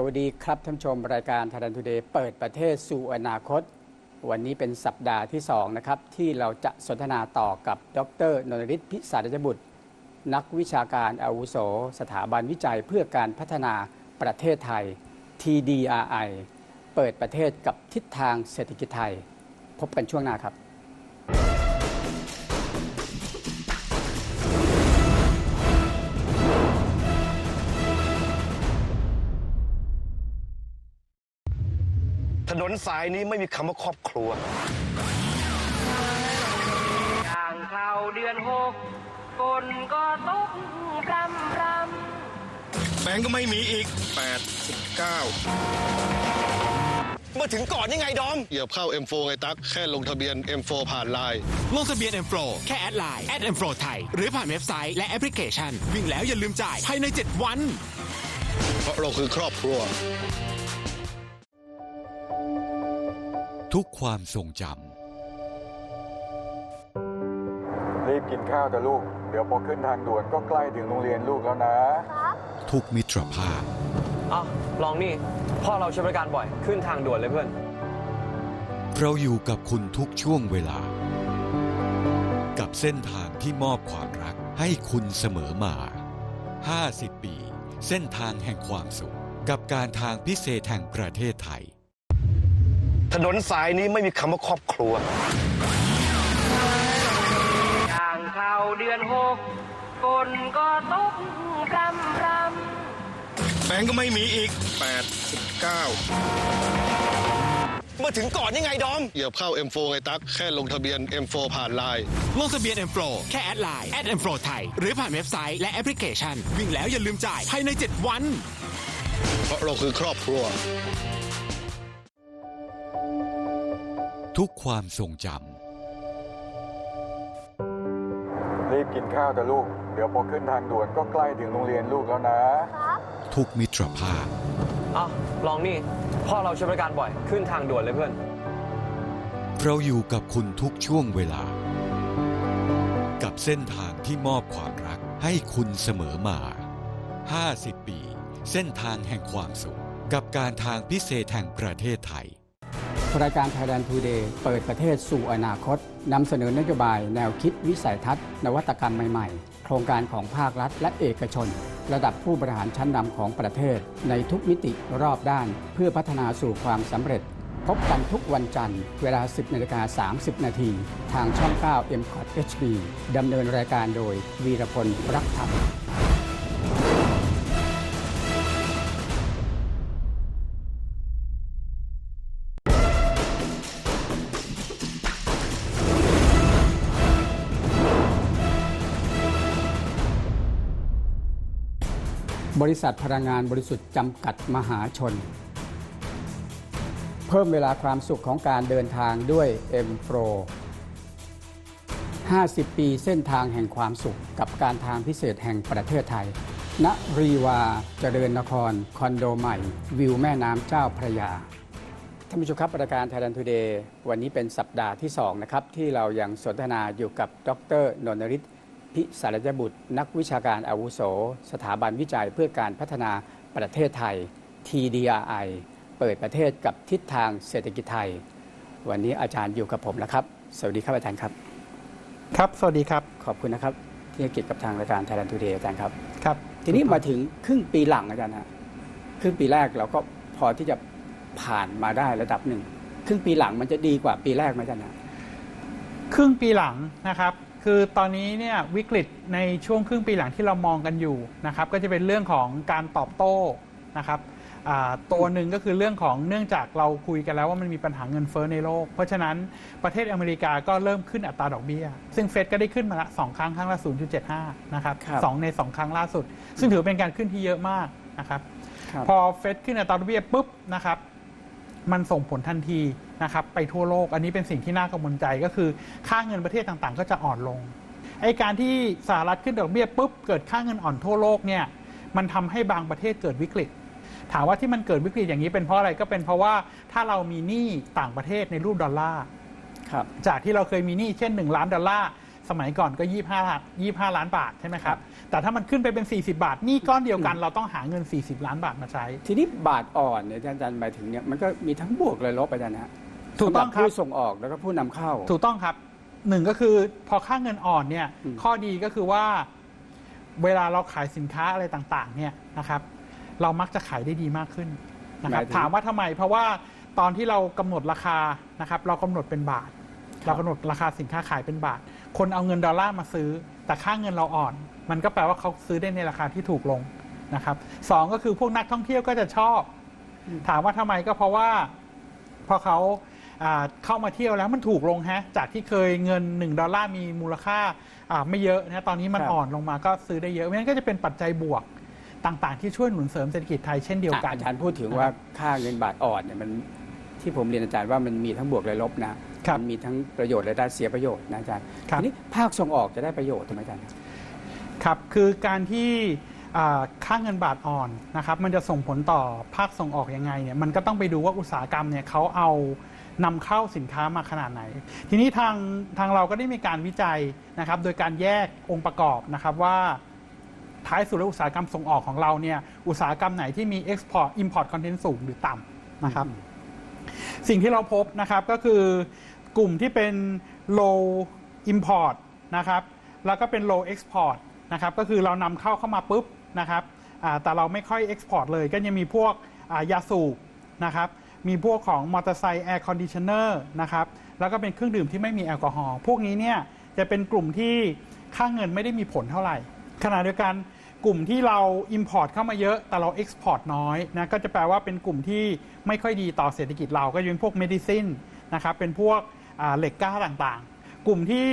สวัสดีครับท่านชมรายการทารันทูเดย์เปิดประเทศสู่อนาคต วันนี้เป็นสัปดาห์ที่2นะครับที่เราจะสนทนาต่อกับดรนนริศพิสารจบุตร นักวิชาการอาวุโส สถาบันวิจัยเพื่อการพัฒนาประเทศไทย TDRI เปิดประเทศกับทิศทางเศรษฐกิจไทย พบกันช่วงหน้าครับ นนสายนี้ไม่มีคำว่าครอบครัวย่างเข้าเดือนหกฝนก็ตกรำรแบงก์ก็ไม่มีอีก8 9เมื่อถึงก่อนยังไงดอมเหยียบเข้า M4 ไงตั๊ก แค่ลงทะเบียน M4 ผ่านไลน์ ลงทะเบียน M Pro แค่แอดไลน์แอด M Pro ไทย หรือผ่านเว็บไซต์และแอปพลิเคชัน วิ่งแล้วอย่าลืมจ่ายภายใน 7 วัน เพราะเราคือครอบครัว ทุกความทรงจรีบกินข้าวแต่ลูก เดี๋ยวพอขึ้นทางด่วนก็ใกล้ถึงโรงเรียนลูกแล้วนะำทุกมิตรภาพอ้าวลองนี่ พ่อเราใช้บริการบ่อย ขึ้นทางด่วนเลยเพื่อน เราอยู่กับคุณทุกช่วงเวลา กับเส้นทางที่มอบความรักให้คุณเสมอมา 50 ปี เส้นทางแห่งความสุข กับการทางพิเศษแห่งประเทศไทย ถนนสายนี้ไม่มีคำว่าครอบครัวำย่างเข้าเดือนหกฝนก็ตกรำรแบงก์ก็ไม่มีอีก 8 9เมื่อถึงก่อนยังไงดอม เหยียบเข้า M4 ไงตั๊กแค่ลงทะเบียน M4 ผ่านไลน์ ลงทะเบียน M Pro แค่แอดไลน์แอด M Pro ไทย หรือผ่านเว็บไซต์และแอปพลิเคชัน วิ่งแล้วอย่าลืมจ่ายภายใน 7 วัน เพราะเราคือครอบครัว ทุกความทรงจรีบกินข้าวแต่ลูก เดี๋ยวพอขึ้นทางด่วนก็ใกล้ถึงโรงเรียนลูกแล้วนะำทุกมิตรภาพอ้าวลองนี่ พ่อเราใช้บริการบ่อย ขึ้นทางด่วนเลยเพื่อน เราอยู่กับคุณทุกช่วงเวลา กับเส้นทางที่มอบความรักให้คุณเสมอมา 50 ปี เส้นทางแห่งความสุข กับการทางพิเศษแห่งประเทศไทย รายการ Thailand Today เปิดประเทศสู่อนาคตนำเสนอนโยบายแนวคิดวิสัยทัศน์ นวัตกรรมใหม่ๆ โครงการของภาครัฐและเอกชน ระดับผู้บริหารชั้นนำของประเทศ ในทุกมิติรอบด้าน เพื่อพัฒนาสู่ความสำเร็จ พบกันทุกวันจันทร์ เวลา 10นาฬิกา30 นาทีทางช่อง 9 m c o t HB ดำเนินรายการโดยวีรพลรักธรรม ริษัทพลังงานบริสุทธิ์จำกัดมหาชน เพิ่มเวลาความสุขของการเดินทางด้วย M Pro 50 ปีเส้นทางแห่งความสุขกับการทางพิเศษแห่งประเทศไทย ณ รีวาเจริญนคร คอนโดใหม่ วิวแม่น้ำเจ้าพระยา ท่านผู้ชมครับรายการ Thailand Today วันนี้เป็นสัปดาห์ที่ 2 นะครับ ที่เรายังสนทนาอยู่กับดรนนริศ พิสารจบุตร นักวิชาการอาวุโส สถาบันวิจัยเพื่อการพัฒนาประเทศไทย TDRI เปิดประเทศกับทิศทางเศรษฐกิจไทย วันนี้อาจารย์อยู่กับผมแล้วครับ สวัสดีครับอาจารย์ครับ ครับ สวัสดีครับ ขอบคุณนะครับ ที่ให้เกียรติกับทางรายการ Thailand Today อาจารย์ครับ ครับ ทีนี้มาถึงครึ่งปีหลังอาจารย์ฮะครึ่งปีแรกเราก็พอที่จะผ่านมาได้ระดับหนึ่งครึ่งปีหลังมันจะดีกว่าปีแรกไหมอาจารย์ฮะครึ่งปีหลังนะครับ คือตอนนี้เนี่ยวิกฤตในช่วงครึ่งปีหลังที่เรามองกันอยู่นะครับก็จะเป็นเรื่องของการตอบโต้นะครับอ่าตัวหนึ่งก็คือเรื่องของเนื่องจากเราคุยกันแล้วว่ามันมีปัญหาเงินเฟ้อในโลก เพราะฉะนั้นประเทศอเมริกาก็เริ่มขึ้นอัตราดอกเบี้ย ซึ่งเฟดก็ได้ขึ้นมาละสองครั้งครั้งละ 0.75 นะครับครับสองในสองครั้งล่าสุด ซึ่งถือเป็นการขึ้นที่เยอะมากนะครับครับ พอเฟดขึ้นอัตราดอกเบี้ยปุ๊บนะครับมันส่งผลทันที นะครับไปทั่วโลกอันนี้เป็นสิ่งที่น่ากังวลใจก็คือค่าเงินประเทศต่างๆ ก็จะอ่อนลงไอการที่สหรัฐขึ้นดอกเบี้ยปุ๊บเกิดค่าเงินอ่อนทั่วโลกเนี่ยมันทำให้บางประเทศเกิดวิกฤต ถามว่าที่มันเกิดวิกฤตอย่างนี้เป็นเพราะอะไรก็เป็นเพราะว่าถ้าเรามีหนี้ต่างประเทศในรูปดอลลาร์ครับจากที่เราเคยมีหนี้เช่น 1 ล้านดอลลาร์สมัยก่อนก็ 25ล้าน25 ล้านบาทใช่ไหมครับ แต่ถ้ามันขึ้นไปเป็น 40 บาทหนี้ก้อนเดียวกันเราต้องหาเงิน 40 ล้านบาทมาใช้ ทีนี้บาทอ่อนเนี่ยที่อาจารย์หมายถึงเนี่ยมันก็มีทั้งบวกและลบอาจารย์นะฮะ ถูกต้องสำหครับ ผู้ส่งออกแล้วก็ผู้นำเข้า ถูกต้องครับหนึ่งก็คือพอค่าเงินอ่อนเนี่ยอืม ข้อดีก็คือว่าเวลาเราขายสินค้าอะไรต่างๆเนี่ยนะครับ เรามักจะขายได้ดีมากขึ้นนะครับหมายถึงถามว่าทำไม เพราะว่าตอนที่เรากำหนดราคานะครับเรากำหนดเป็นบาท เรากำหนดราคาสินค้าขายเป็นบาท คนเอาเงินดอลลาร์มาซื้อ แต่ค่าเงินเราอ่อน มันก็แปลว่าเขาซื้อได้ในราคาที่ถูกลงนะครับสองก็คือพวกนักท่องเที่ยวก็จะชอบ ถามว่าทำไมก็เพราะว่า พอเขา อ่าเข้ามาเที่ยวแล้วมันถูกลงฮะจากที่เคยเงิน 1 ดอลลาร์มีมูลค่าอ่าไม่เยอะนะตอนนี้มันครับ อ่อนลงมาก็ซื้อได้เยอะเพราะฉะนั้นก็จะเป็นปัจจัยบวกต่างๆ ที่ช่วยหนุนเสริมเศรษฐกิจไทยเช่นเดียวกัน อาจารย์พูดถึงว่าค่าเงินบาทอ่อนเนี่ยมันที่ผมเรียนอาจารย์ว่ามันมีทั้งบวกและลบนะครับ มันมีทั้งประโยชน์และได้เสียประโยชน์นะอาจารย์ครับทีนี้ภาคส่งออกจะได้ประโยชน์ถูกไหมอาจารย์ ครับ คือการที่อ่าค่าเงินบาทอ่อนนะครับ มันจะส่งผลต่อภาคส่งออกยังไงเนี่ย มันก็ต้องไปดูว่าอุตสาหกรรมเนี่ยเขาเอา นำเข้าสินค้ามาขนาดไหน ทีนี้ทางทางเราก็ได้มีการวิจัยนะครับโดยการแยกองค์ประกอบนะครับว่าท้ายสุดแล้วอุตสาหกรรมส่งออกของเราเนี่ยอุตสาหกรรมไหนที่มี export import content สูงหรือต่ำนะครับ สิ่งที่เราพบนะครับก็คือกลุ่มที่เป็น low import นะครับแล้วก็เป็น low export นะครับก็คือเรานำเข้าเข้ามาปุ๊บนะครับแต่เราไม่ค่อย export เลยก็ยังมีพวกยาสูบนะครับ มีพวกของมอเตอร์ไซค์แอร์คอนดิชเนอร์นะครับแล้วก็เป็นเครื่องดื่มที่ไม่มีแอลกอฮอล์พวกนี้เนี่ยจะเป็นกลุ่มที่ค่าเงินไม่ได้มีผลเท่าไหร่ขณะเดียวกันกลุ่มที่เรา Import เข้ามาเยอะแต่เรา Export น้อยนะก็จะแปลว่าเป็นกลุ่มที่ไม่ค่อยดีต่อเศรษฐกิจเราก็จะเป็นพวก Medicine นะครับเป็นพวกเหล็กกล้าต่างๆ กลุ่มที่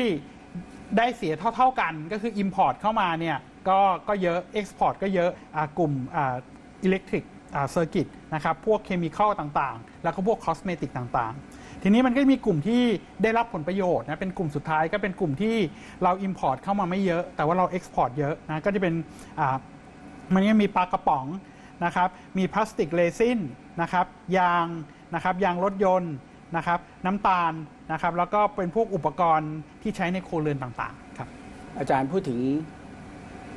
ได้เสียเท่า ๆกันก็คือ Import เข้ามาเนี่ยก็ก็เยอะ Export ก็เยอะอ่ากลุ่มอิเล็กทริก เซอร์กิตนะครับพวกเคมีคอลต่างๆ แล้วก็พวกคอสเมติกต่างๆ ทีนี้มันก็มีกลุ่มที่ได้รับผลประโยชน์นะเป็นกลุ่มสุดท้ายก็เป็นกลุ่มที่เรา Import เข้ามาไม่เยอะ แต่ว่าเรา Export เยอะนะก็จะเป็นอ่ามันก็มีปลากระป๋องนะครับมีพลาสติกเรซินนะครับยางนะครับยางรถยนต์นะครับน้ำตาลนะครับแล้วก็เป็นพวกอุปกรณ์ที่ใช้ในโครเรือนต่างๆครับอาจารย์พูดถึง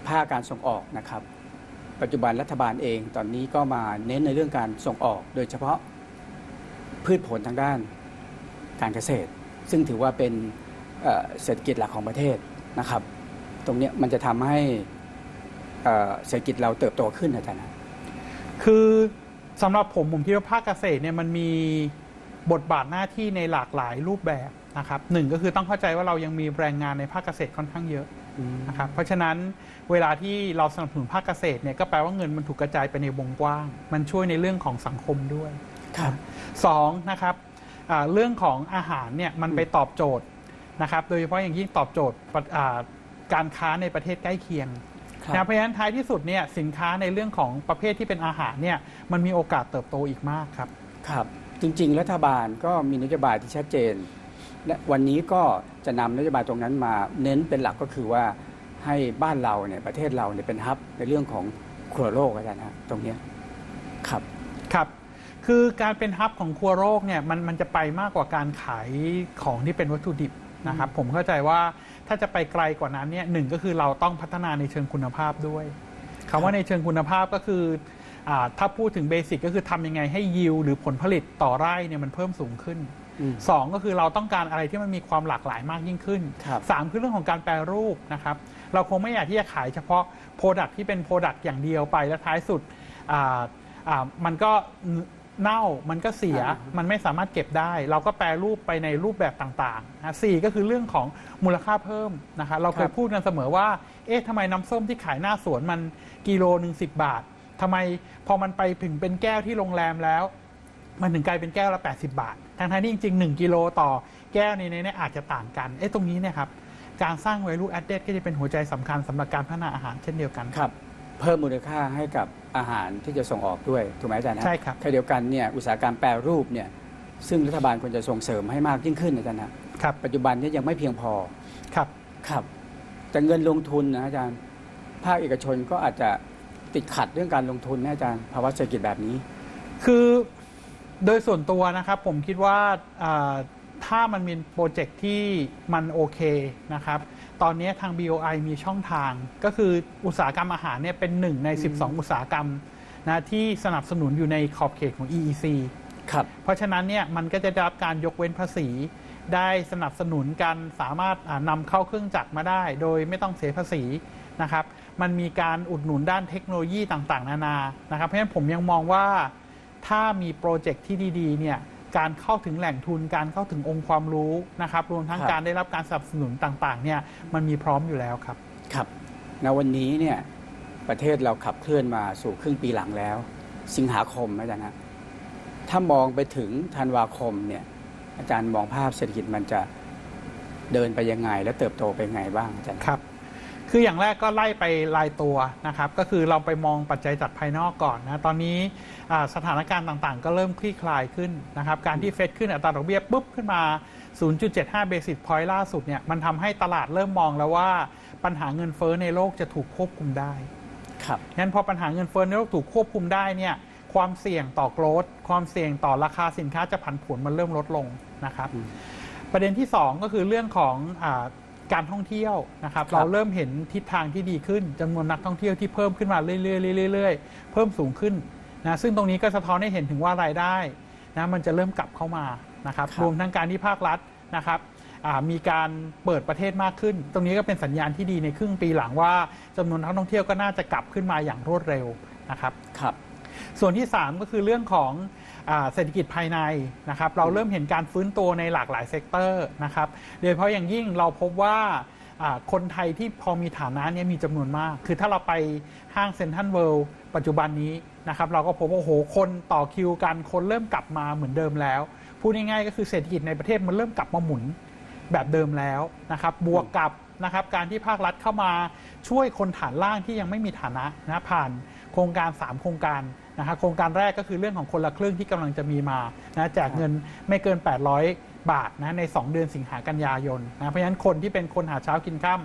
ภาคการส่งออกนะครับ ปัจจุบันรัฐบาลเองตอนนี้ก็มาเน้นในเรื่องการส่งออก โดยเฉพาะพืชผลทางด้านการเกษตร ซึ่งถือว่าเป็นเศรษฐกิจหลักของประเทศนะครับ ตรงนี้มันจะทำให้เศรษฐกิจเราเติบโตขึ้นอาจารย์นะคือสำหรับผมผมคิดว่าภาคเกษตรเนี่ยมันมีบทบาทหน้าที่ในหลากหลายรูปแบบนะครับหนึ่งก็คือต้องเข้าใจว่าเรายังมีแรงงานในภาคเกษตรค่อนข้างเยอะ นะครับเพราะฉะนั้นเวลาที่เราสนับสนุนภาคเกษตรเนี่ยก็แปลว่าเงินมันถูกกระจายไปในวงกว้าง มันช่วยในเรื่องของสังคมด้วยครับสองนะครับอ่าเรื่องของอาหารเนี่ยมันไปตอบโจทย์นะครับโดยเฉพาะอย่างยิ่งตอบโจทย์ปะอ่าการค้าในประเทศใกล้เคียงครับนะเพราะฉะนั้นท้ายที่สุดเนี่ยสินค้าในเรื่องของประเภทที่เป็นอาหารเนี่ยมันมีโอกาสเติบโตอีกมากครับครับ จริง ๆ รัฐบาลก็มีนโยบายที่ชัดเจนและ วันนี้ก็จะนำนโยบายตรงนั้นมาเน้นเป็นหลักก็คือว่าให้บ้านเราเนี่ยประเทศเราเนี่ยเป็นฮับในเรื่องของครัวโลกอาจารย์นะตรงนี้ครับครับ คือการเป็นฮับของครัวโรคเนี่ยมันมันจะไปมากกว่าการขายของที่เป็นวัตถุดิบนะครับผมเข้าใจว่าถ้าจะไปไกลกว่านั้นเนี่ยหนึ่งก็คือเราต้องพัฒนาในเชิงคุณภาพด้วยคำว่าในเชิงคุณภาพก็คืออถ้าพูดถึงเบสิกก็คือทำยังไงให้ยิวหรือผลผลิตต่อไร่เนี่ยมันเพิ่มสูงขึ้น สองก็คือเราต้องการอะไรที่มันมีความหลากหลายมากยิ่งขึ้นครับสามคือเรื่องของการแปรรูปนะครับเราคงไม่อยากที่จะขายเฉพาะโปรดักที่เป็นโปรดักอย่างเดียวไปแล้วท้ายสุดอ่าอ่ามันก็เน่ามันก็เสียอ่ามันไม่สามารถเก็บได้ เราก็แปรรูปไปในรูปแบบต่างๆนะสี่ก็คือเรื่องของมูลค่าเพิ่มนะคะเราเคยพูดกันเสมอว่า เอ๊ะทำไมน้ำส้มที่ขายหน้าสวนมันกิโลหนึ่งสิบบาททำไมพอมันไปถึงเป็นแก้วที่โรงแรมแล้ว มันถึงกลายเป็นแก้วละ 80 บาททั้งๆที่จริงๆ 1 กิโลต่อแก้วในนี้เนี่ยอาจจะต่างกัน เอ๊ะตรงนี้เนี่ยครับ การสร้าง value added ก็จะเป็นหัวใจสำคัญสำหรับการพัฒนาอาหารเช่นเดียวกันครับ เพิ่มมูลค่าให้กับอาหารที่จะส่งออกด้วย ถูกไหมอาจารย์นะใช่ครับขณะเดียวกันเนี่ยอุตสาหกรรมแปรรูปเนี่ยซึ่งรัฐบาลควรจะส่งเสริมให้มากยิ่งขึ้นอาจารย์นะครับ ปัจจุบันเนี้ยังไม่เพียงพอครับครับแต่เงินลงทุนนะอาจารย์ ภาคเอกชนก็อาจจะติดขัดเรื่องการลงทุนนะอาจารย์ภาวะเศรษฐกิจแบบนี้ คือ โดยส่วนตัวนะครับผมคิดว่าอ่าถ้ามันมีโปรเจกต์ที่มันโอเคนะครับ ตอนนี้ทาง BOI มีช่องทาง ก็คืออุตสาหกรรมอาหารเนี่ยเป็นหนึ่งใน 12 อุตสาหกรรมนะที่สนับสนุนอยู่ในขอบเขตของ EEC ครับเพราะฉะนั้นเนี่ยมันก็จะได้รับการยกเว้นภาษี ได้สนับสนุนการสามารถอ่านำเข้าเครื่องจักรมาได้ โดยไม่ต้องเสียภาษีนะครับ มันมีการอุดหนุนด้านเทคโนโลยีต่างๆ นานานะครับ เพราะฉะนั้นผมยังมองว่า ถ้ามีโปรเจกต์ที่ดีๆเนี่ยการเข้าถึงแหล่งทุนการเข้าถึงองค์ความรู้นะครับ รวมทั้งครับการได้รับการสนับสนุนต่างๆเนี่ยมันมีพร้อมอยู่แล้วครับครับณวันนี้เนี่ยประเทศเราขับเคลื่อนมาสู่ครึ่งปีหลังแล้ว สิงหาคมอาจารย์นะถ้ามองไปถึงธันวาคมเนี่ยอาจารย์มองภาพเศรษฐกิจมันจะเดินไปยังไง และเติบโตไปยังไงบ้างอาจารย์ครับ คืออย่างแรกก็ไล่ไปรายตัวนะครับก็คือเราไปมองปัจจัยจากภายนอกก่อนนะตอนนี้อ่าสถานการณ์ต่างๆ ก็เริ่มคลี่คลายขึ้นนะครับการที่เฟดขึ้นอัตราดอกเบี้ยปุ๊บขึ้นมา 0.75เบสิ s พอยต์ล่าสุดเนี่ยมันทำให้ตลาดเริ่มมองแล้วว่าปัญหาเงินเฟ้อในโลกจะถูกควบคุมได้ครับงั้นพอปัญหาเงินเฟ้อในโลกถูกควบคุมได้เนี่ยความเสี่ยงต่อโกรดความเสี่ยงต่อราคาสินค้าจะผันผวนมันเริ่มลดลงนะครับอืมประเด็นที่ 2 ก็คือเรื่องของอา การท่องเที่ยวนะครับครับเราเริ่มเห็นทิศทางที่ดีขึ้นจำนวนนักท่องเที่ยวที่เพิ่มขึ้นมาเรื่อยๆเรื่อยๆเพิ่มสูงขึ้นนะซึ่งตรงนี้ก็สะท้อนให้เห็นถึงว่ารายได้นะมันจะเริ่มกลับเข้ามานะครับครับรวมทั้งการที่ภาครัฐนะครับอ่ามีการเปิดประเทศมากขึ้น ตรงนี้ก็เป็นสัญญาณที่ดีในครึ่งปีหลังว่าจำนวนนักท่องเที่ยวก็น่าจะกลับขึ้นมาอย่างรวดเร็วนะครับครับส่วนที่ 3 ก็คือเรื่องของอา เศรษฐกิจภายในนะครับเราเริ่มเห็นการฟื้นตัวในหลากหลายเซกเตอร์นะครับโดยเฉพาะอย่างยิ่งเราพบว่าอ่าคนไทยที่พอมีฐานะเนี่ยมีจำนวนมาก คือถ้าเราไปห้างเซ็นทรัลเวิลด์ปัจจุบันนี้นะครับเราก็พบว่าโอ้โหคนต่อคิวกัน คนเริ่มกลับมาเหมือนเดิมแล้ว พูดง่ายๆก็คือเศรษฐกิจในประเทศมันเริ่มกลับมาหมุนแบบเดิมแล้วนะครับบวกกับนะครับการที่ภาครัฐเข้ามาช่วยคนฐานล่างที่ยังไม่มีฐานะนะผ่านโครงการ 3 โครงการ นะครับโครงการแรกก็คือเรื่องของคนละครึ่งที่กำลังจะมีมานะแจกเงินไม่เกิน 800 บาทนะใน 2 เดือนสิงหากันยายนนะเพราะฉะนั้นคนที่เป็นคนหาเช้ากินข้าม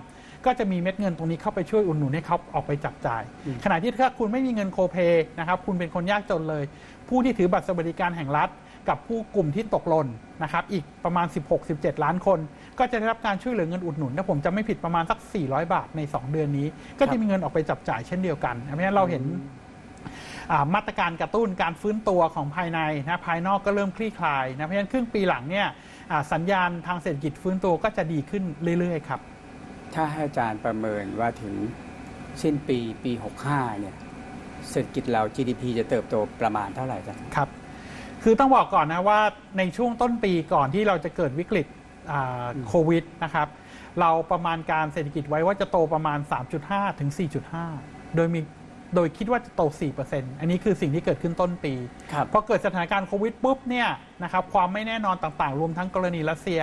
ก็จะมีเม็ดเงินตรงนี้เข้าไปช่วยอุดหนุนให้เขาออกไปจับจ่าย ขณะที่ถ้าคุณไม่มีเงินโคเปนะครับคุณเป็นคนยากจนเลย ผู้ที่ถือบัตรสวัสดิการแห่งรัฐ กับผู้กลุ่มที่ตกหล่นนะครับอีกประมาณ 16-17 ล้านคน ก็จะได้รับการช่วยเหลือเงินอุดหนุนถ้าผมจำไม่ผิดประมาณสัก 400 บาทใน 2 เดือนนี้ ก็จะมีเงินออกไปจับจ่ายเช่นเดียวกันเพราะฉะนั้นเราเห็นอ่า มาตรการกระตุ้นการฟื้นตัวของภายในนะภายนอกก็เริ่มคลี่คลายนะเพราะฉะนั้นครึ่งปีหลังเนี่ยอ่าสัญญาณทางเศรษฐกิจฟื้นตัวก็จะดีขึ้นเรื่อยๆครับถ้าให้อาจารย์ประเมินว่าถึงสิ้นปีปี 65 เนี่ยเศรษฐกิจเรา GDP จะเติบโตประมาณเท่าไหร่อาจารย์ครับ คือต้องบอกก่อนนะว่าในช่วงต้นปีก่อนที่เราจะเกิดวิกฤตอ่าโควิดนะครับ เราประมาณการเศรษฐกิจไว้ว่าจะโตประมาณ 3.5 ถึง 4.5 โดยมี โดยคิดว่าจะโต 4%อันนี้คือสิ่งที่เกิดขึ้นต้นปีครับพอเกิดสถานการณ์โควิดปุ๊บเนี่ยนะครับความไม่แน่นอนต่างๆ รวมทั้งกรณีรัสเซีย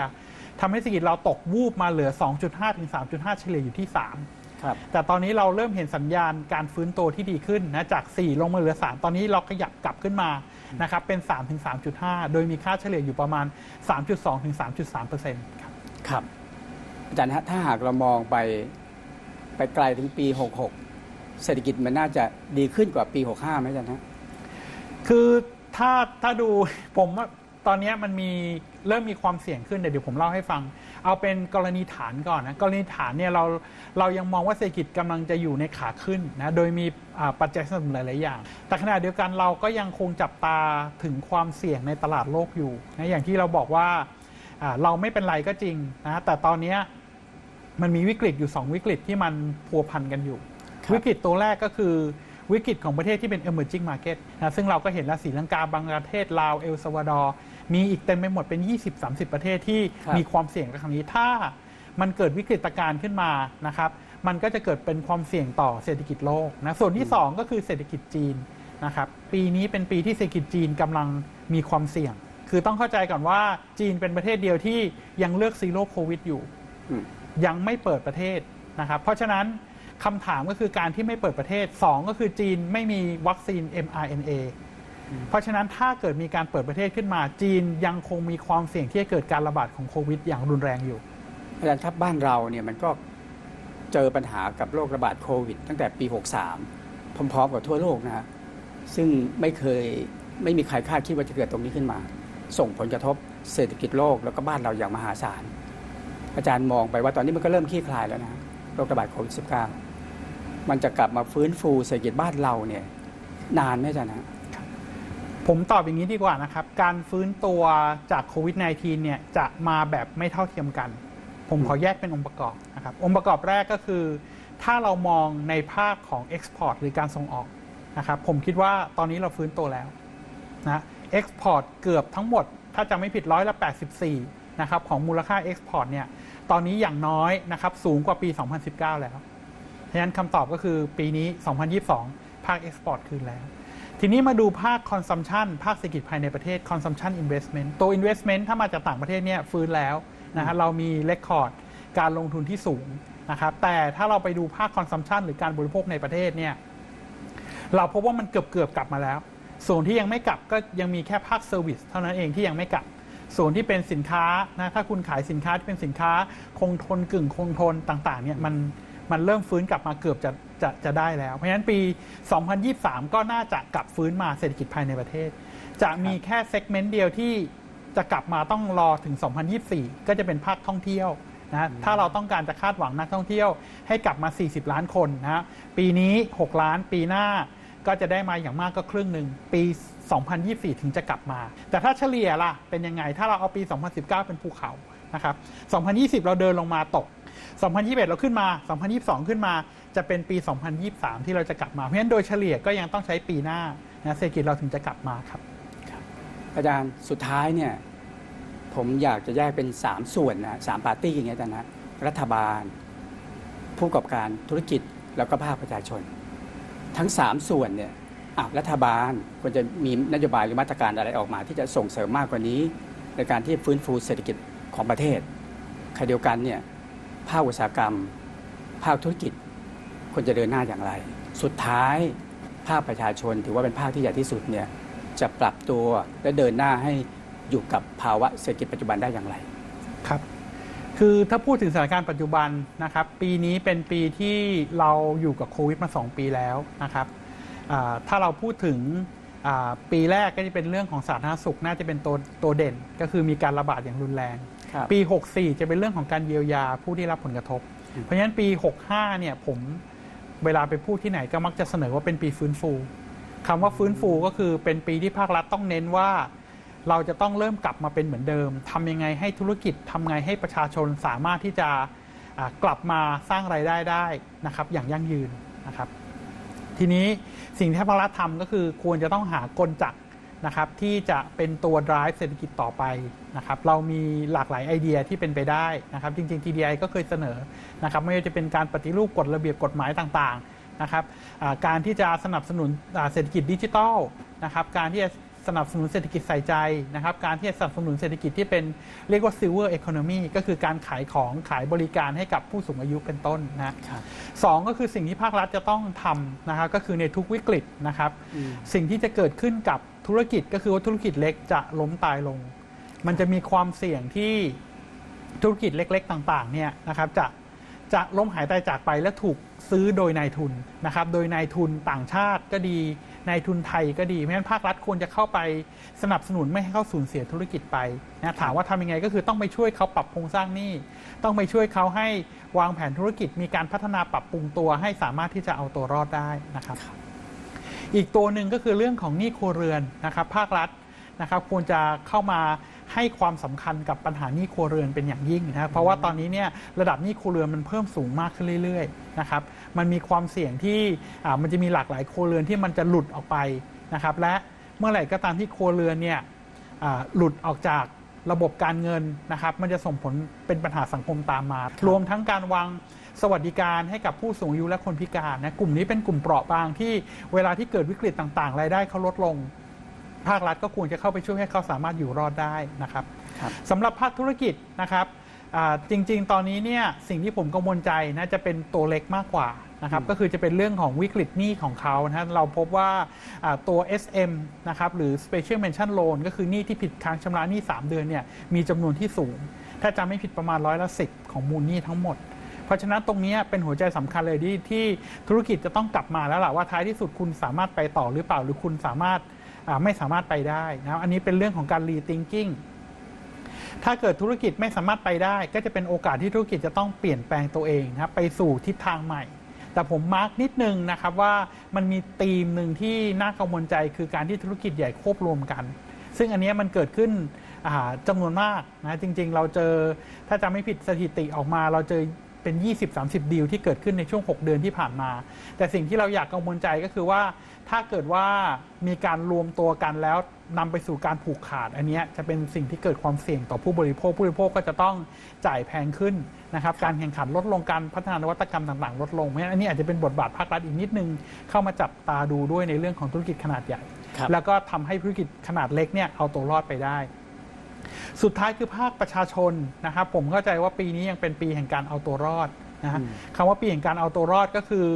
ทำให้เศรษฐกิจเราตกวูบมาเหลือ 2.5 ถึง 3.5 เฉลี่ยอยู่ที่ 3 ครับ แต่ตอนนี้เราเริ่มเห็นสัญญาณการฟื้นตัวที่ดีขึ้นนะจาก 4 ลงมาเหลือ 3 ตอนนี้เราขยับกลับขึ้นมานะครับเป็น 3 ถึง 3.5 โดยมีค่าเฉลี่ยอยู่ประมาณ 3.2 ถึง 3.3เปอร์เซ็นต์ครับ ครับ อาจารย์ฮะถ้าหากเรามองไปไปไกลถึงปี 66 เศรษฐกิจมันน่าจะดีขึ้นกว่าปี 65ไหมอาจารย์ฮะคือถ้าถ้าดูผมว่าตอนนี้มันมีเริ่มมีความเสี่ยงขึ้นเดี๋ยวผมเล่าให้ฟัง เอาเป็นกรณีฐานก่อนนะกรณีฐานเนี่ยเราเรายังมองว่าเศรษฐกิจกำลังจะอยู่ในขาขึ้นนะโดยมีปัจจัยสนับสนุนหลาย ๆ อย่าง แต่ขณะเดียวกันเราก็ยังคงจับตาถึงความเสี่ยงในตลาดโลกอยู่นะอย่างที่เราบอกว่าเราไม่เป็นไรก็จริงนะแต่ตอนนี้มันมีวิกฤตอยู่ 2 วิกฤตที่มันพัวพันกันอยู่ วิกฤตตัวแรกก็คือวิกฤตของประเทศที่เป็น emerging market นะซึ่งเราก็เห็นแล้วศรีลังกาบังกลาเทศ ลาว เอลซาวาดอร์ มีอีกเต็มไปหมดเป็น 20-30 ประเทศที่ครับ มีความเสี่ยงกับครั้งนี้ ถ้ามันเกิดวิกฤตการณ์ขึ้นมานะครับ มันก็จะเกิดเป็นความเสี่ยงต่อเศรษฐกิจโลกนะ ส่วนที่ 2 ก็คือเศรษฐกิจจีนนะครับ ปีนี้เป็นปีที่เศรษฐกิจจีนกำลังมีความเสี่ยง คือต้องเข้าใจก่อนว่าจีนเป็นประเทศเดียวที่ยังเลือกซีโร่โควิดอยู่ อืม ยังไม่เปิดประเทศนะครับ เพราะฉะนั้น คำถามก็คือการที่ไม่เปิดประเทศ 2 ก็คือจีนไม่มีวัคซีน mRNA เพราะฉะนั้นถ้าเกิดมีการเปิดประเทศขึ้นมา จีนยังคงมีความเสี่ยงที่จะเกิดการระบาดของโควิด อย่างรุนแรงอยู่อาจารย์ครับบ้านเราเนี่ยมันก็เจอปัญหากับโรคระบาดโควิด ตั้งแต่ปี 63 พร้อมๆกับทั่วโลกนะฮะซึ่งไม่เคยไม่มีใครคาดคิดว่าจะเกิดตรงนี้ขึ้นมา ส่งผลกระทบเศรษฐกิจโลกแล้วก็บ้านเราอย่างมหาศาลอาจารย์มองไปว่าตอนนี้มันก็เริ่มคลี่คลายแล้วนะโรคระบาดโควิด -19 มันจะกลับมาฟื้นฟูเศรษฐกิจบ้านเราเนี่ยนานไหมอาจารย์ฮะผมตอบอย่างนี้ดีกว่านะครับ การฟื้นตัวจากโควิด -19 เนี่ยจะมาแบบไม่เท่าเทียมกัน ผมขอแยกเป็นองค์ประกอบนะครับ องค์ประกอบแรกก็คือ ถ้าเรามองในภาคของ Export หรือการส่งออกนะครับ ผมคิดว่าตอนนี้เราฟื้นตัวแล้วนะ Export เกือบทั้งหมด ถ้าจะไม่ผิดร้อยละ 84 นะครับ ของมูลค่า Export เนี่ย ตอนนี้อย่างน้อยนะครับ สูงกว่าปี 2019 แล้ว เพราะฉะนั้นคำตอบก็คือปีนี้ 2022 ภาค Export คืนแล้ว ทีนี้มาดูภาค consumption ภาคเศรษฐกิจภายในประเทศ consumption investment ตัว investment ถ้ามาจากต่างประเทศเนี่ยฟื้นแล้วนะฮะเรามี record การลงทุนที่สูงนะครับแต่ถ้าเราไปดูภาค consumption หรือการบริโภคในประเทศเนี่ยเราพบว่ามันเกือบเกือบกลับมาแล้ว ส่วนที่ยังไม่กลับก็ยังมีแค่ภาค service เท่านั้นเองที่ยังไม่กลับ ส่วนที่เป็นสินค้านะถ้าคุณขายสินค้าที่เป็นสินค้าคงทนกึ่งคงทนต่างๆเนี่ยมัน มันเริ่มฟื้นกลับมาเกือบจะจะจะได้แล้ว เพราะฉะนั้นปี 2023 ก็น่าจะกลับฟื้นมาเศรษฐกิจภายในประเทศ จะมีแค่เซกเมนต์เดียวที่จะกลับมาต้องรอถึง 2024 ก็จะเป็นภาคท่องเที่ยวนะถ้าเราต้องการจะคาดหวังนักท่องเที่ยวให้กลับมา 40 ล้านคนนะฮะปีนี้ 6 ล้านปีหน้าก็จะได้มาอย่างมากก็ครึ่งหนึ่งปี 2024 ถึงจะกลับมา แต่ถ้าเฉลี่ยล่ะเป็นยังไง ถ้าเราเอาปี 2019 เป็นภูเขานะครับ 2020 เราเดินลงมาตก 2021 เราขึ้นมา 2022 ขึ้นมา จะเป็นปี 2023 ที่เราจะกลับมา เพราะฉะนั้นโดยเฉลี่ยก็ยังต้องใช้ปีหน้านะเศรษฐกิจเราถึงจะกลับมาครับอาจารย์สุดท้ายเนี่ยผมอยากจะแยกเป็น 3 ส่วนนะสามปาร์ตี้อย่างเงี้ยอาจารย์นะรัฐบาล ผู้ประกอบการธุรกิจแล้วก็ภาคประชาชน ทั้ง 3 ส่วนเนี่ยรัฐบาลควรจะมีนโยบายหรือมาตรการอะไรออกมา ที่จะส่งเสริมมากกว่านี้ ในการที่ฟื้นฟูเศรษฐกิจของประเทศขณะเดียวกันเนี่ย ภาคอุตสาหกรรม ภาคธุรกิจควรจะเดินหน้าอย่างไร สุดท้ายภาคประชาชนถือว่าเป็นภาคที่ใหญ่ที่สุดเนี่ยจะปรับตัวและเดินหน้าให้อยู่กับภาวะเศรษฐกิจปัจจุบันได้อย่างไรครับคือถ้าพูดถึงสถานการณ์ปัจจุบันนะครับ ปีนี้เป็นปีที่เราอยู่กับโควิดมา 2 ปีแล้วนะครับถ้าเราพูดถึงปีแรกก็จะเป็นเรื่องของสาธารณสุขน่าจะเป็นตัวตัวเด่น ก็คือมีการระบาดอย่างรุนแรง ครับปี 64 จะเป็นเรื่องของการเยียวยาผู้ที่รับผลกระทบ เพราะฉะนั้นปี 65 เนี่ยผมเวลาไปพูดที่ไหนก็มักจะเสนอว่าเป็นปีฟื้นฟูคำว่าฟื้นฟูก็คือเป็นปีที่ภาครัฐต้องเน้นว่า เราจะต้องเริ่มกลับมาเป็นเหมือนเดิมทำยังไงให้ธุรกิจทำไงให้ประชาชนสามารถที่จะอ่ากลับมาสร้างไรายได้ได้นะครับ อย่างยั่งยืนนะครับ ทีนี้สิ่งที่ภาครัฐทำก็คือควรจะต้องหากลจักร นะครับที่จะเป็นตัว drive เศรษฐกิจต่อไปนะครับเรามีหลากหลายไอเดียที่เป็นไปได้นะครับจริงๆ TDI ก็เคยเสนอนะครับไม่ว่าจะเป็นการปฏิรูปกฎระเบียบกฎหมายต่างๆนะครับการที่จะสนับสนุนเศรษฐกิจดิจิทัลนะครับการที่จะ สนับสนุนเศรษฐกิจใส่ใจนะครับ การที่จะสนับสนุนเศรษฐกิจที่เป็นเรียกว่า silver economy ก็คือการขายของขายบริการให้กับผู้สูงอายุเป็นต้นนะครับสองก็คือสิ่งที่ภาครัฐจะต้องทำนะครับก็คือในทุกวิกฤตนะครับ สิ่งที่จะเกิดขึ้นกับธุรกิจก็คือว่าธุรกิจเล็กจะล้มตายลง มันจะมีความเสี่ยงที่ธุรกิจเล็ก ๆ ต่างๆเนี่ยนะครับจะจะล้มหายตายจากไปและถูกซื้อโดยนายทุนนะครับ โดยนายทุนต่างชาติก็ดี นายทุนไทยก็ดีเพราะฉะนั้นภาครัฐควรจะเข้าไปสนับสนุนไม่ให้เขาสูญเสียธุรกิจไปนะถามว่าทำยังไงก็คือต้องไปช่วยเขาปรับโครงสร้างหนี้ ต้องไปช่วยเขาให้วางแผนธุรกิจมีการพัฒนาปรับปรุงตัวให้สามารถที่จะเอาตัวรอดได้นะครับ อีกตัวหนึ่งก็คือเรื่องของหนี้ครัวเรือนนะครับ ภาครัฐนะครับควรจะเข้ามา ให้ความสำคัญกับปัญหานี้ครัวเรือนเป็นอย่างยิ่งนะครับเพราะว่าตอนนี้เนี่ยระดับนี้ครัวเรือนมันเพิ่มสูงมากขึ้นเรื่อยๆนะครับมันมีความเสี่ยงที่อ่ามันจะมีหลากหลายครัวเรือนที่มันจะหลุดออกไปนะครับและเมื่อไหร่ก็ตามที่ครัวเรือนเนี่ยอ่าหลุดออกจากระบบการเงินนะครับ มันจะส่งผลเป็นปัญหาสังคมตามมา รวมทั้งการวางสวัสดิการให้กับผู้สูงอายุและคนพิการนะกลุ่มนี้เป็นกลุ่มเปราะบางที่เวลาที่เกิดวิกฤตต่างๆ รายได้เขาลดลง ภาครัฐก็ควรจะเข้าไปช่วยให้เขาสามารถอยู่รอดได้นะครับครับสำหรับภาคธุรกิจนะครับอ่าจริง ๆ ตอนนี้เนี่ยสิ่งที่ผมกังวลใจนะจะเป็นตัวเล็กมากกว่านะครับก็คือจะเป็นเรื่องของวิกฤตหนี้ของเขานะฮะเราพบว่าอ่าตัว SM นะครับหรือ Special Mention Loan ก็คือหนี้ที่ผิดค้างชำระหนี้ 3 เดือนเนี่ยมีจำนวนที่สูง ถ้าจำไม่ผิดประมาณร้อยละสิของมูลหนี้ทั้งหมด เพราะฉะนั้นตรงนี้เป็นหัวใจสำคัญเลยที่ที่ธุรกิจจะต้องกลับมาแล้วล่ะว่าท้ายที่สุดคุณสามารถไปต่อหรือเปล่าหรือคุณสามารถอ่า ไม่สามารถไปได้นะอันนี้เป็นเรื่องของการ rethinking ถ้าเกิดธุรกิจไม่สามารถไปได้ ก็จะเป็นโอกาสที่ธุรกิจจะต้องเปลี่ยนแปลงตัวเองนะครับไปสู่ทิศทางใหม่ แต่ผมมาร์กนิดนึงนะครับว่ามันมีธีมหนึ่งที่น่ากังวลใจคือการที่ธุรกิจใหญ่ควบรวมกัน ซึ่งอันนี้มันเกิดขึ้นอ่าจำนวนมากนะจริงๆ เราเจอถ้าจำไม่ผิดสถิติออกมาเราเจอ เป็น 20-30 ดีลที่เกิดขึ้นในช่วง 6 เดือนที่ผ่านมา แต่สิ่งที่เราอยากกังวลใจก็คือว่า ถ้าเกิดว่ามีการรวมตัวกันแล้วนำไปสู่การผูกขาด อันเนี้ยจะเป็นสิ่งที่เกิดความเสี่ยงต่อผู้บริโภค ผู้บริโภคก็จะต้องจ่ายแพงขึ้นนะครับ การแข่งขันลดลงการพัฒนานวัตกรรมต่างๆ ลดลงเพราะฉะนั้นอันนี้อาจจะเป็นบทบาทภาครัฐอีกนิดนึง เข้ามาจับตาดูด้วยในเรื่องของธุรกิจขนาดใหญ่ครับแล้วก็ทำให้ธุรกิจขนาดเล็กเนี่ยเอาตัวรอดไปได้ สุดท้ายคือภาคประชาชนนะครับ ผมเข้าใจว่าปีนี้ยังเป็นปีแห่งการเอาตัวรอดนะฮะคำว่าปีแห่งการเอาตัวรอดก็คือ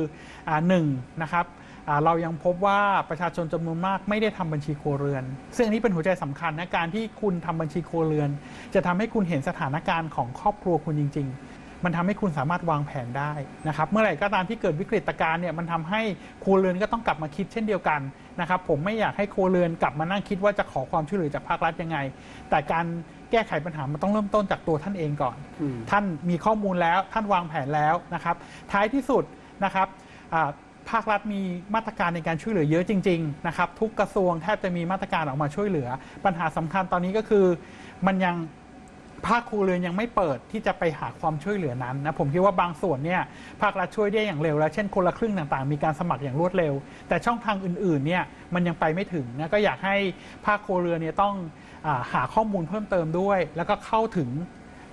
อ่าหนึ่งนะครับอ่าเรายังพบว่าประชาชนจำนวนมากไม่ได้ทำบัญชีครัวเรือน ซึ่งอันนี้เป็นหัวใจสำคัญนะการที่คุณทำบัญชีครัวเรือน จะทำให้คุณเห็นสถานการณ์ของครอบครัวคุณจริง ๆ มันทำให้คุณสามารถวางแผนได้นะครับเมื่อไหร่ก็ตามที่เกิดวิกฤตการณ์เนี่ยมันทำให้ครัวเรือนก็ต้องกลับมาคิดเช่นเดียวกันนะครับผมไม่อยากให้ครัวเรือนกลับมานั่งคิดว่าจะขอความช่วยเหลือจากภาครัฐยังไง แต่การแก้ไขปัญหามันต้องเริ่มต้นจากตัวท่านเองก่อนอืมท่านมีข้อมูลแล้วท่านวางแผนแล้วนะครับท้ายที่สุดนะครับอ่าภาครัฐมีมาตรการในการช่วยเหลือเยอะจริงๆนะครับทุกกระทรวงแทบจะมีมาตรการออกมาช่วยเหลือ ปัญหาสำคัญตอนนี้ก็คือมันยัง ภาคครัวเรือนยังไม่เปิดที่จะไปหาความช่วยเหลือนั้นนะผมคิดว่าบางส่วนเนี่ยภาครัฐช่วยได้อย่างเร็วแล้วเช่นคนละครึ่งต่างๆ มีการสมัครอย่างรวดเร็ว แต่ช่องทางอื่นๆเนี่ยมันยังไปไม่ถึงนะก็อยากให้ภาคครัวเรือนเนี่ยต้องอหาข้อมูลเพิ่มเติมด้วย แล้วก็เข้าถึง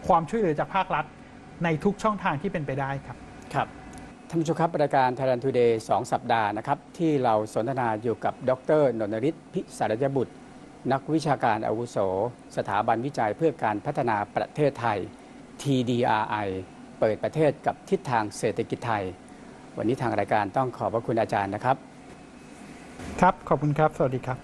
ความช่วยเหลือจากภาครัฐในทุกช่องทางที่เป็นไปได้ครับครับท่านผู้ชมครับรายการ Thailand Today 2 สัปดาห์นะครับที่เราสนทนาอยู่กับดรนนริศพิสารยบุตร นักวิชาการอาวุโส สถาบันวิจัยเพื่อการพัฒนาประเทศไทย TDRI เปิดประเทศกับทิศทางเศรษฐกิจไทย วันนี้ทางรายการต้องขอบพระคุณอาจารย์นะครับ ครับ ขอบคุณครับ สวัสดีครับ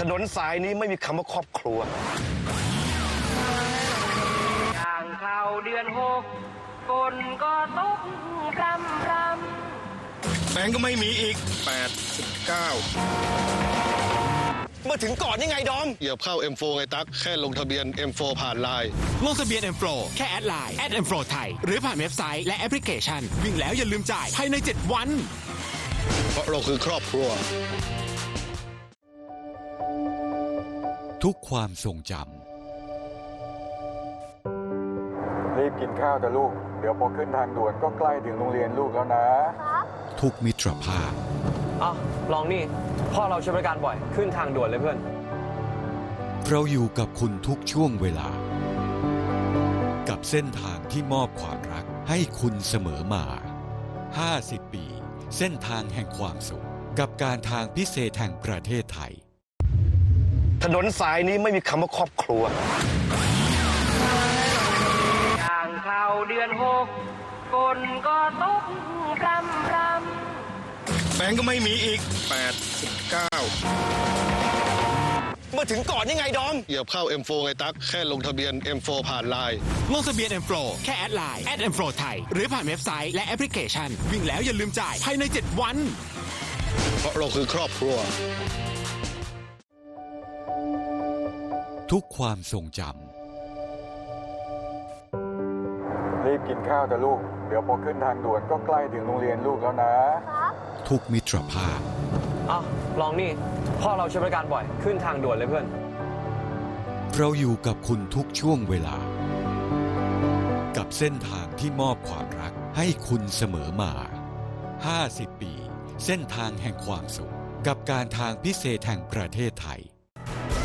ถนนสายนี้ไม่มีคำว่าครอบครัวย่าง เข้าเดือนหกฝนก็ตกพรำพรแบงก์ก็ไม่มีอีก 8 9เมื่อถึงก่อนยังไงดอม เหยียบเข้า M4 ไงตั๊ก แค่ลงทะเบียน M4 ผ่านไลน์ ลงทะเบียน M Pro แค่แอดไลน์ at M Pro ไทย หรือผ่านเว็บไซต์และแอปพลิเคชัน วิ่งแล้วอย่าลืมจ่ายภายใน 7 วัน เพราะเราคือครอบครัว ทุกความทรงจ รีบกินข้าวแต่ลูก เดี๋ยวพอขึ้นทางด่วนก็ใกล้ถึงโรงเรียนลูกแล้วนะำทุกมิตรภาพ อะลองนี่ พ่อเราใช้บริการบ่อย ขึ้นทางด่วนเลยเพื่อน เราอยู่กับคุณทุกช่วงเวลา กับเส้นทางที่มอบความรักให้คุณเสมอมา 50 ปี เส้นทางแห่งความสุข กับการทางพิเศษแห่งประเทศไทย ถนนสายนี้ไม่มีคำว่าครอบครัวำย่าง เข้าเดือนหกฝนก็ตกพรำพรำแบงก์ก็ไม่มีอีก 8 9เมื่อถึงก่อนยังไงดอม เหยียบเข้า M4 ไงตั๊กแค่ลงทะเบียน M4 ผ่านไลน์ ลงทะเบียน M Pro แค่แอดไลน์ at M Pro ไทย หรือผ่านเว็บไซต์และแอปพลิเคชัน วิ่งแล้วอย่าลืมจ่ายภายใน 7 วัน เพราะเราคือครอบครัว ทุกความทรงจ รีบกินข้าวแต่ลูก เดี๋ยวพอขึ้นทางด่วนก็ใกล้ถึงโรงเรียนลูกแล้วนะำทุกมิตรภาพ อะ ลองนี่ พ่อเราใช้บริการบ่อย ขึ้นทางด่วนเลยเพื่อน เราอยู่กับคุณทุกช่วงเวลา กับเส้นทางที่มอบความรักให้คุณเสมอมา 50 ปี เส้นทางแห่งความสุข กับการทางพิเศษแห่งประเทศไทย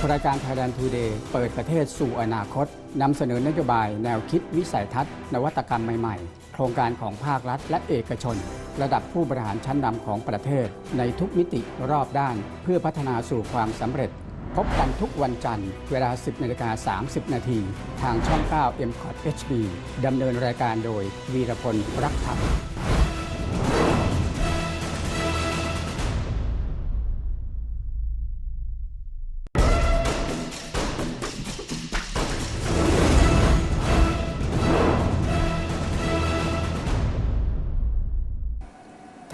รายการ Thailand Today เปิดประเทศสู่อนาคตนำเสนอนโยบายแนวคิดวิสัยทัศน์นวัตกรรมใหม่ๆ โครงการของภาครัฐและเอกชน ระดับผู้บริหารชั้นนำของประเทศ ในทุกมิติรอบด้าน เพื่อพัฒนาสู่ความสำเร็จ พบกันทุกวันจันทร์ เวลา 10นาฬิกา30 นาที ทางช่อง 9 m c o t HD ดำเนินรายการโดยวีรพลรักธรรม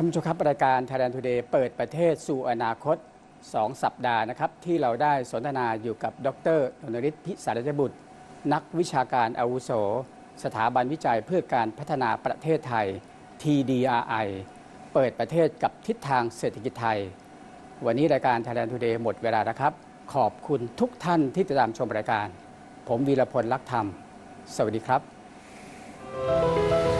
านผู้ชมครับรายการ Thailand Today เปิดประเทศสู่อนาคต 2 สัปดาห์นะครับ ที่เราได้สนทนาอยู่กับดรนนฤทธิ์พิสารจบุตร นักวิชาการอาวุโส สถาบันวิจัยเพื่อการพัฒนาประเทศไทย TDRI เปิดประเทศกับทิศทางเศรษฐกิจไทย วันนี้รายการ Thailand Today หมดเวลาแล้วครับ ขอบคุณทุกท่านที่ติดตามชมรายการ ผมวีรพลลักธรรม สวัสดีครับ